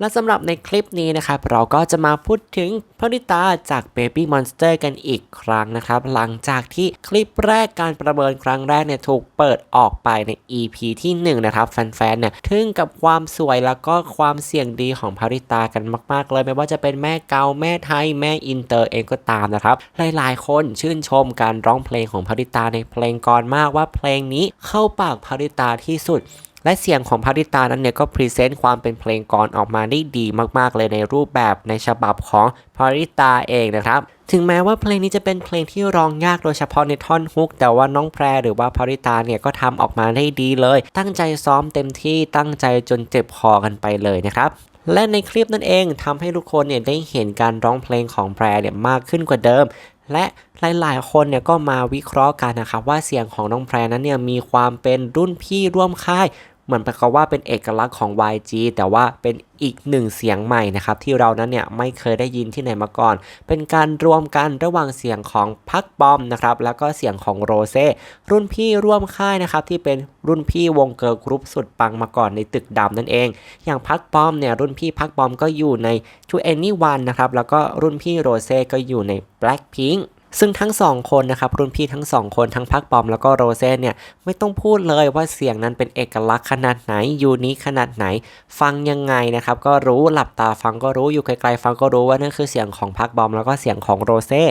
และสำหรับในคลิปนี้นะครับเราก็จะมาพูดถึงพนิตาจาก Baby Monster กันอีกครั้งนะครับ หลังจากที่คลิปแรกการประเมินครั้งแรกเนี่ยถูกเปิดออกไปใน EP ที่1นะครับแฟนๆเนี่ยทึ่งกับความสวยแล้วก็ความเสี่ยงดีของพริตากันมาก ๆ เลยไม่ว่าจะเป็นแม่เกาแม่ไทยแม่อินเตอร์เองก็ตามนะครับ หลายๆ คนชื่นชมการร้องเพลงของพริตาในเพลงก่อนมากว่าเพลงนี้เข้าปากพริตาที่สุด และเสียงของพาริตานั้นเนี่ยก็พรีเซนต์ความเป็นเพลงกรออกมาได้ดีมากๆเลยในรูปแบบในฉบับของพาริตาเองนะครับถึงแม้ว่าเพลงนี้จะเป็นเพลงที่ร้องยากโดยเฉพาะในท่อนฮุก แต่ว่าน้องแพรหรือว่าพาริตาเนี่ยก็ทำออกมาได้ดีเลย ตั้งใจซ้อมเต็มที่ตั้งใจจนเจ็บคอกันไปเลยนะครับและในคลิปนั่นเองทำให้ทุกคนเนี่ยได้เห็นการร้องเพลงของแพรเนี่ยมากขึ้นกว่าเดิม และหลายๆ คนเนี่ยก็มาวิเคราะห์กันนะครับว่าเสียงของน้องแพรนั้นเนี่ยมีความเป็นรุ่นพี่ร่วมค่าย เหมือนกับว่าเป็นเอกลักษณ์ของ YG แต่ว่าเป็นอีกหนึ่งเสียงใหม่นะครับที่เรานั้นเนี่ยไม่เคยได้ยินที่ไหนมาก่อน เป็นการรวมกันระหว่างเสียงของพักบอมนะครับแล้วก็เสียงของโรเซ่รุ่นพี่ร่วมค่ายนะครับที่เป็นรุ่นพี่วงเกิร์ลกรุ๊ปสุดปังมาก่อนในตึกดำนั่นเอง อย่างพักบอมเนี่ยรุ่นพี่พักบอมก็อยู่ใน To Anyone นะครับแล้วก็รุ่นพี่โรเซ่ก็อยู่ใน Blackpink ซึ่งทั้งสองคนนะครับรุ่นพี่ทั้งสองคนทั้งพักบอมแล้วก็โรเซ่เนี่ยไม่ต้องพูดเลยว่าเสียงนั้นเป็นเอกลักษณ์ขนาดไหนยูนิคขนาดไหน ฟังยังไงนะครับก็รู้หลับตาฟังก็รู้อยู่ไกลๆฟังก็รู้ว่านั่นคือเสียงของพักบอมแล้วก็เสียงของโรเซ่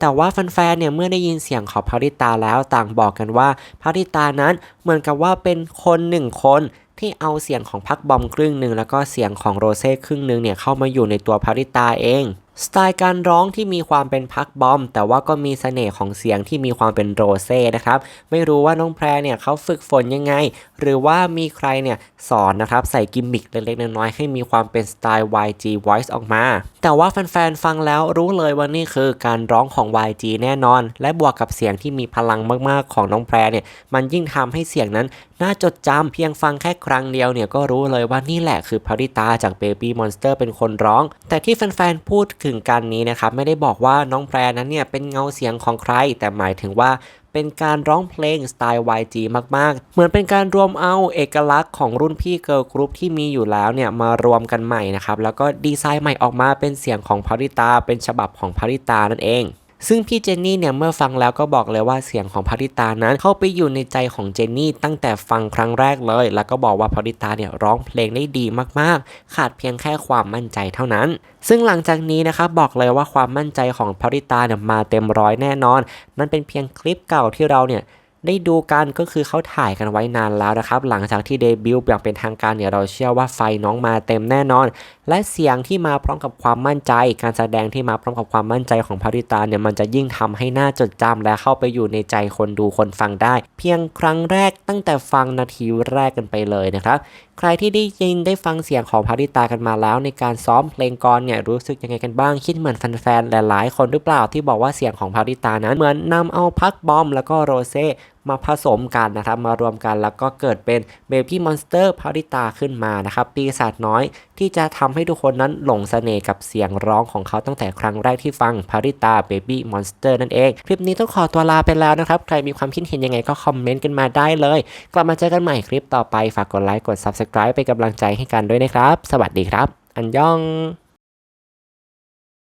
แต่ว่าแฟนๆเนี่ยเมื่อได้ยินเสียงของพาริตาแล้วต่างบอกกันว่าพาริตานั้นเหมือนกับว่าเป็นคนหนึ่งคนที่เอาเสียงของพักบอมครึ่งหนึ่งแล้วก็เสียงของโรเซ่ครึ่งหนึ่งเนี่ยเข้ามาอยู่ในตัวพาริตาเอง สไตล์การร้องที่มีความเป็นพักบอม แต่ว่าก็มีเสน่ห์ของเสียงที่มีความเป็นโรเซ่นะครับ ไม่รู้ว่าน้องแพรเนี่ยเขาฝึกฝนยังไง หรือว่ามีใครเนี่ยสอนนะครับใส่กิมมิคเล็กๆน้อยๆให้มีความเป็นสไตล์ YG Voice ออกมา แต่ว่าแฟนๆฟังแล้วรู้เลยว่านี่คือการร้องของ YG แน่นอน และบวกกับเสียงที่มีพลังมากๆของน้องแพรเนี่ยมันยิ่งทำให้เสียงนั้น น่าจดจำเพียงฟังแค่ครั้งเดียวเนี่ยก็รู้เลยว่านี่แหละคือพาริตาจาก Baby Monster เป็นคนร้อง แต่ที่แฟนๆพูดถึงกันนี้นะครับไม่ได้บอกว่าน้องแพรนั้นเนี่ยเป็นเงาเสียงของใคร แต่หมายถึงว่าเป็นการร้องเพลงสไตล์ YG มาก ๆ เหมือนเป็นการรวมเอาเอกลักษณ์ของรุ่นพี่เกิร์ลกรุ๊ปที่มีอยู่แล้วเนี่ยมารวมกันใหม่นะครับ แล้วก็ดีไซน์ใหม่ออกมาเป็นเสียงของพาริตา เป็นฉบับของพาริตานั่นเอง ซึ่งพี่เจนนี่เนี่ยเมื่อฟังแล้วก็บอกเลยว่าเสียงของพาริตานั้น เข้าไปอยู่ในใจของเจนนี่ตั้งแต่ฟังครั้งแรกเลย แล้วก็บอกว่าพาริตาเนี่ยร้องเพลงได้ดีมากๆ ขาดเพียงแค่ความมั่นใจเท่านั้น ซึ่งหลังจากนี้นะครับบอกเลยว่าความมั่นใจของพาริตาเนี่ยมาเต็มร้อยแน่นอนนั่นเป็นเพียงคลิปเก่าที่เราเนี่ย ได้ดูกันก็คือเขาถ่ายกันไว้นานแล้วนะครับ หลังจากที่เดบิวต์อย่างเป็นทางการเนี่ยเราเชื่อว่าไฟน้องมาเต็มแน่นอน และเสียงที่มาพร้อมกับความมั่นใจ การแสดงที่มาพร้อมกับความมั่นใจของพาริตาเนี่ยมันจะยิ่งทำให้น่าจดจำและเข้าไปอยู่ในใจคนดูคนฟังได้ เพียงครั้งแรกตั้งแต่ฟังนาทีแรกกันไปเลยนะครับใครที่ได้ยินได้ฟังเสียงของพาริตากันมาแล้ว ในการซ้อมเพลงกรเนี่ยรู้สึกยังไงกันบ้างคิดเหมือนแฟนๆหลายๆคนหรือเปล่าที่บอกว่าเสียงของพาริตานั้นเหมือนนำเอาพักบอมแล้วก็โรเซ มาผสมกันนะครับ มารวมกันแล้วก็เกิดเป็นเบบี้มอนสเตอร์พาริตาขึ้นมานะครับ ปีศาจน้อยที่จะทำให้ทุกคนนั้นหลงเสน่ห์กับเสียงร้องของเขาตั้งแต่ครั้งแรกที่ฟังพาริตาเบบี้มอนสเตอร์นั่นเอง คลิปนี้ต้องขอตัวลาไปแล้วนะครับ ใครมีความคิดเห็นยังไงก็คอมเมนต์กันมาได้เลย กลับมาเจอกันใหม่คลิปต่อไป ฝากกดไลค์ กด Subscribe เป็นกำลังใจให้กันด้วยนะครับ สวัสดีครับ อันยอง